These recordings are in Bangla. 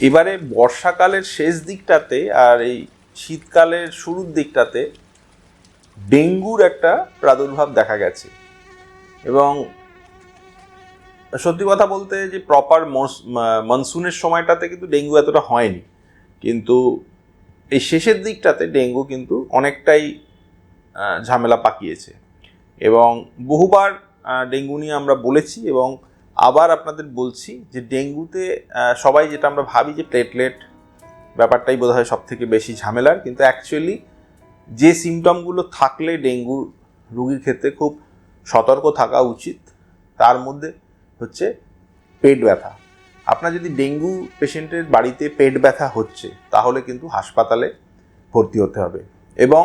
এবারে বর্ষাকালের শেষ দিকটাতে আর এই শীতকালের শুরুর দিকটাতে ডেঙ্গুর একটা প্রাদুর্ভাব দেখা গেছে। এবং সত্যি কথা বলতে যে প্রপার মনসুনের সময়টাতে কিন্তু ডেঙ্গু এতটা হয়নি। কিন্তু এই শেষের দিকটাতে ডেঙ্গু কিন্তু অনেকটাই ঝামেলা পাকিয়েছে। এবং বহুবার ডেঙ্গু নিয়ে আমরা বলেছি এবং আবার আপনাদের বলছি যে ডেঙ্গুতে সবাই যেটা আমরা ভাবি যে প্লেটলেট ব্যাপারটাই বোধ হয় সব থেকে বেশি ঝামেলার, কিন্তু অ্যাকচুয়ালি যে সিমটমগুলো থাকলে ডেঙ্গু রুগীর ক্ষেত্রে খুব সতর্ক থাকা উচিত, তার মধ্যে হচ্ছে পেট ব্যথা। আপনার যদি ডেঙ্গু পেশেন্টের বাড়িতে পেট ব্যথা হচ্ছে, তাহলে কিন্তু হাসপাতালে ভর্তি হতে হবে এবং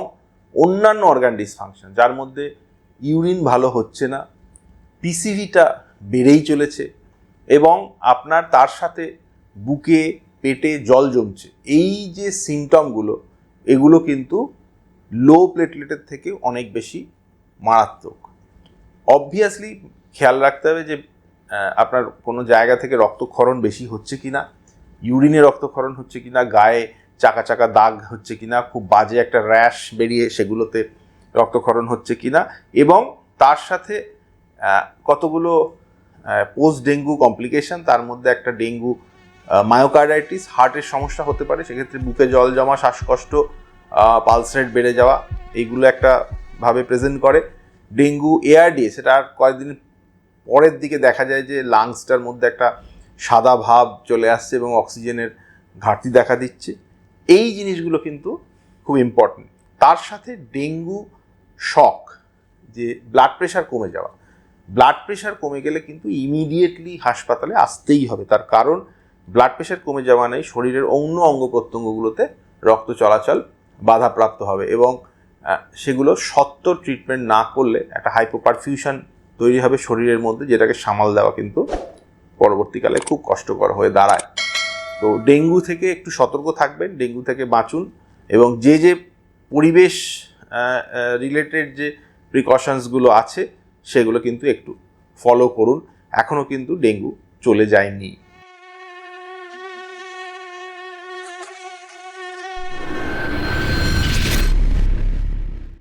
অন্যান্য অর্গান ডিসফাংশন যার মধ্যে ইউরিন ভালো হচ্ছে না পিসিভিটা বেড়েই চলেছে এবং আপনার তার সাথে বুকে, পেটে জল জমছে। এই যে সিমটমগুলো এগুলো কিন্তু লো প্লেটলেটের থেকে অনেক বেশি মারাত্মক। অবভিয়াসলি খেয়াল রাখতে হবে যে আপনার কোনো জায়গা থেকে রক্তক্ষরণ বেশি হচ্ছে কি না ইউরিনে রক্তক্ষরণ হচ্ছে কি না গায়ে চাকা চাকা দাগ হচ্ছে কি না খুব বাজে একটা র্যাশ বেরিয়ে সেগুলোতে রক্তক্ষরণ হচ্ছে কিনা এবং তার সাথে কতগুলো পোস্ট ডেঙ্গু কমপ্লিকেশন তার মধ্যে একটা ডেঙ্গু মায়োকার্ডাইটিস হার্টের সমস্যা হতে পারে, সেক্ষেত্রে বুকে জল জমা, শ্বাসকষ্ট পালস রেট বেড়ে যাওয়া, এইগুলো একটা ভাবে প্রেজেন্ট করে। ডেঙ্গু এআরডি সেটা আর কয়েকদিন পরের দিকে দেখা যায় যে লাংসটার মধ্যে একটা সাদা ভাব চলে আসছে এবং অক্সিজেনের ঘাটতি দেখা দিচ্ছে। এই জিনিসগুলো কিন্তু খুব ইম্পর্টেন্ট তার সাথে ডেঙ্গু শক যে ব্লাড প্রেশার কমে যাওয়া ব্লাড প্রেশার কমে গেলে কিন্তু ইমিডিয়েটলি হাসপাতালে আসতেই হবে। তার কারণ ব্লাড প্রেশার কমে যাওয়া নেই শরীরের অন্য অঙ্গ প্রত্যঙ্গগুলোতে রক্ত চলাচল বাধাপ্রাপ্ত হবে এবং সেগুলো সত্তর ট্রিটমেন্ট না করলে একটা হাইপোপারফিউশন তৈরি হবে শরীরের মধ্যে, যেটাকে সামাল দেওয়া কিন্তু পরবর্তীকালে খুব কষ্টকর হয়ে দাঁড়ায়। তো ডেঙ্গু থেকে একটু সতর্ক থাকবেন, ডেঙ্গু থেকে বাঁচুন এবং যে যে পরিবেশ রিলেটেড যে প্রিকশনসগুলো আছে সেগুলো কিন্তু একটু ফলো করুন। এখনও কিন্তু ডেঙ্গু চলে যায়নি।